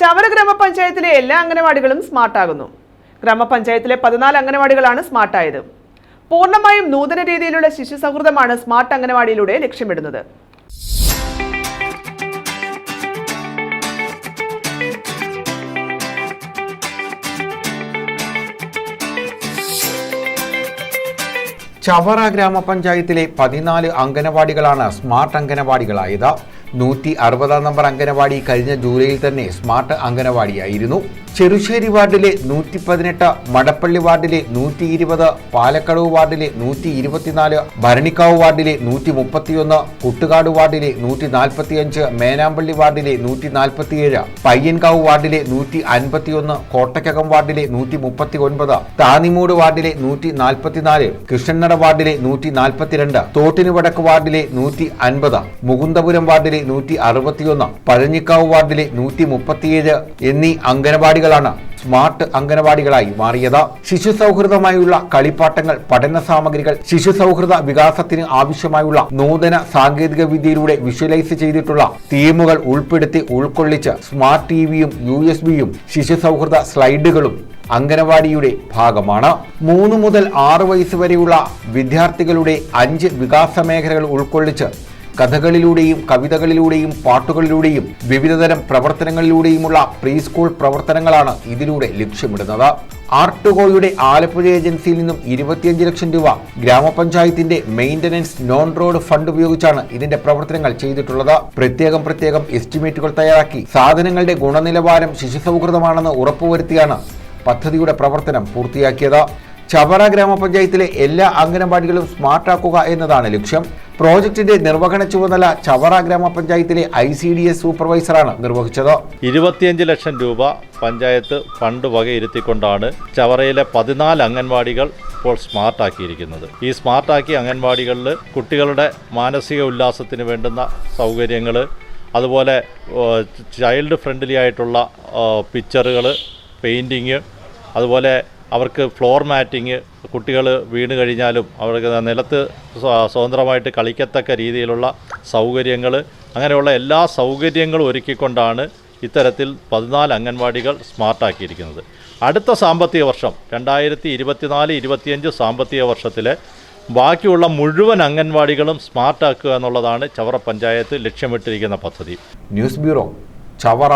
ചവറ ഗ്രാമപഞ്ചായത്തിലെ എല്ലാ അംഗനവാടികളും സ്മാർട്ടാകുന്നു. ഗ്രാമപഞ്ചായത്തിലെ പതിനാല് അംഗനവാടികളാണ് സ്മാർട്ടായത്. പൂർണമായും നൂതന രീതിയിലുള്ള ശിശു സൗഹൃദമാണ് സ്മാർട്ട് അംഗനവാടിയിലൂടെ ലക്ഷ്യമിടുന്നത്. ചവറ ഗ്രാമപഞ്ചായത്തിലെ പതിനാല് അംഗനവാടികളാണ് സ്മാർട്ട് അംഗനവാടികളായത്. നൂറ്റി അറുപതാം നമ്പർ അംഗനവാടി കഴിഞ്ഞ ജൂലൈയിൽ തന്നെ സ്മാർട്ട് അംഗനവാടിയായിരുന്നു. ചെറുശ്ശേരി വാർഡിലെ നൂറ്റി പതിനെട്ട് മടപ്പള്ളി വാർഡിലെ നൂറ്റി ഇരുപത് പാലക്കടവ് വാർഡിലെ നൂറ്റി ഇരുപത്തിനാല് ഭരണിക്കാവ് വാർഡിലെ നൂറ്റി മുപ്പത്തിയൊന്ന് കുട്ടുകാട് വാർഡിലെ നൂറ്റി നാൽപ്പത്തിയഞ്ച് മേനാമ്പള്ളി വാർഡിലെ നൂറ്റി നാൽപ്പത്തിയേഴ് പയ്യൻകാവ് വാർഡിലെ നൂറ്റി അൻപത്തിയൊന്ന് കോട്ടയ്ക്കകം വാർഡിലെ നൂറ്റി മുപ്പത്തി ഒൻപത് താനിമൂട് വാർഡിലെ നൂറ്റി നാൽപ്പത്തിനാല് കൃഷ്ണനട വാർഡിലെ നൂറ്റി നാൽപ്പത്തിരണ്ട് തോട്ടിന് വടക്ക് വാർഡിലെ നൂറ്റി അൻപത് മുകുന്ദപുരം വാർഡിലെ നൂറ്റി അറുപത്തിയൊന്ന് പഴഞ്ഞിക്കാവ് വാർഡിലെ നൂറ്റി മുപ്പത്തിയേഴ് എന്നീ അംഗനവാടികളാണ് സ്മാർട്ട് അംഗനവാടികളായി മാറിയത്. ശിശു സൗഹൃദമായുള്ള കളിപ്പാട്ടങ്ങൾ പഠന സാമഗ്രികൾ ശിശു സൗഹൃദ വികാസത്തിന് ആവശ്യമായുള്ള നൂതന സാങ്കേതിക വിദ്യയിലൂടെ വിഷ്വലൈസ് ചെയ്തിട്ടുള്ള തീമുകൾ ഉൾപ്പെടുത്തി ഉൾക്കൊള്ളിച്ച് സ്മാർട്ട് ടി വിയും യു എസ് ബിയും ശിശു സൗഹൃദ സ്ലൈഡുകളും അംഗനവാടിയുടെ ഭാഗമാണ്. മൂന്ന് മുതൽ ആറ് വയസ്സ് വരെയുള്ള വിദ്യാർത്ഥികളുടെ അഞ്ച് വികാസ മേഖലകൾ ഉൾക്കൊള്ളിച്ച് കഥകളിലൂടെയും കവിതകളിലൂടെയും പാട്ടുകളിലൂടെയും വിവിധതരം പ്രവർത്തനങ്ങളിലൂടെയുമുള്ള പ്രീ സ്കൂൾ പ്രവർത്തനങ്ങളാണ് ഇതിലൂടെ ലക്ഷ്യമിടുന്നത്. ആർട്ടുകോയുടെ ആലപ്പുഴ ഏജൻസിയിൽ നിന്നും ഇരുപത്തിയഞ്ച് ലക്ഷം രൂപ ഗ്രാമപഞ്ചായത്തിന്റെ മെയിന്റനൻസ് നോൺ റോഡ് ഫണ്ട് ഉപയോഗിച്ചാണ് ഇതിന്റെ പ്രവർത്തനങ്ങൾ ചെയ്തിട്ടുള്ളത്. പ്രത്യേകം പ്രത്യേകം എസ്റ്റിമേറ്റുകൾ തയ്യാറാക്കി സാധനങ്ങളുടെ ഗുണനിലവാരം ശിശു സൗഹൃദമാണെന്ന് ഉറപ്പുവരുത്തിയാണ് പദ്ധതിയുടെ പ്രവർത്തനം പൂർത്തിയാക്കിയത്. ചവറ ഗ്രാമപഞ്ചായത്തിലെ എല്ലാ അംഗനവാടികളും സ്മാർട്ടാക്കുക എന്നതാണ് ലക്ഷ്യം. പ്രോജക്ടിന്റെ നിർവഹണ ചുമതല ചവറ ഗ്രാമപഞ്ചായത്തിലെ ഐ സി ഡി എസ് സൂപ്പർവൈസറാണ് നിർവഹിച്ചത്. ഇരുപത്തിയഞ്ച് ലക്ഷം രൂപ പഞ്ചായത്ത് ഫണ്ട് വകയിരുത്തിക്കൊണ്ടാണ് ചവറയിലെ പതിനാല് അംഗൻവാടികൾ ഇപ്പോൾ സ്മാർട്ടാക്കിയിരിക്കുന്നത്. ഈ സ്മാർട്ടാക്കിയ അംഗൻവാടികളിൽ കുട്ടികളുടെ മാനസിക ഉല്ലാസത്തിന് വേണ്ടുന്ന സൗകര്യങ്ങൾ അതുപോലെ ചൈൽഡ് ഫ്രണ്ട്ലി ആയിട്ടുള്ള പിക്ചറുകൾ പെയിന്റിങ് അതുപോലെ അവർക്ക് ഫ്ലോർ മാറ്റിങ് കുട്ടികൾ വീണ് കഴിഞ്ഞാലും അവർക്ക് നിലത്ത് സ്വ- സ്വതന്ത്രമായിട്ട് കളിക്കത്തക്ക രീതിയിലുള്ള സൗകര്യങ്ങൾ അങ്ങനെയുള്ള എല്ലാ സൗകര്യങ്ങളും ഒരുക്കിക്കൊണ്ടാണ് ഇത്തരത്തിൽ പതിനാല് അംഗൻവാടികൾ സ്മാർട്ടാക്കിയിരിക്കുന്നത് അടുത്ത സാമ്പത്തിക വർഷം രണ്ടായിരത്തി ഇരുപത്തിനാല് ഇരുപത്തിയഞ്ച് സാമ്പത്തിക വർഷത്തിലെ ബാക്കിയുള്ള മുഴുവൻ അംഗൻവാടികളും സ്മാർട്ടാക്കുക എന്നുള്ളതാണ് ചവറ പഞ്ചായത്ത് ലക്ഷ്യമിട്ടിരിക്കുന്ന പദ്ധതി. News bureau Chavara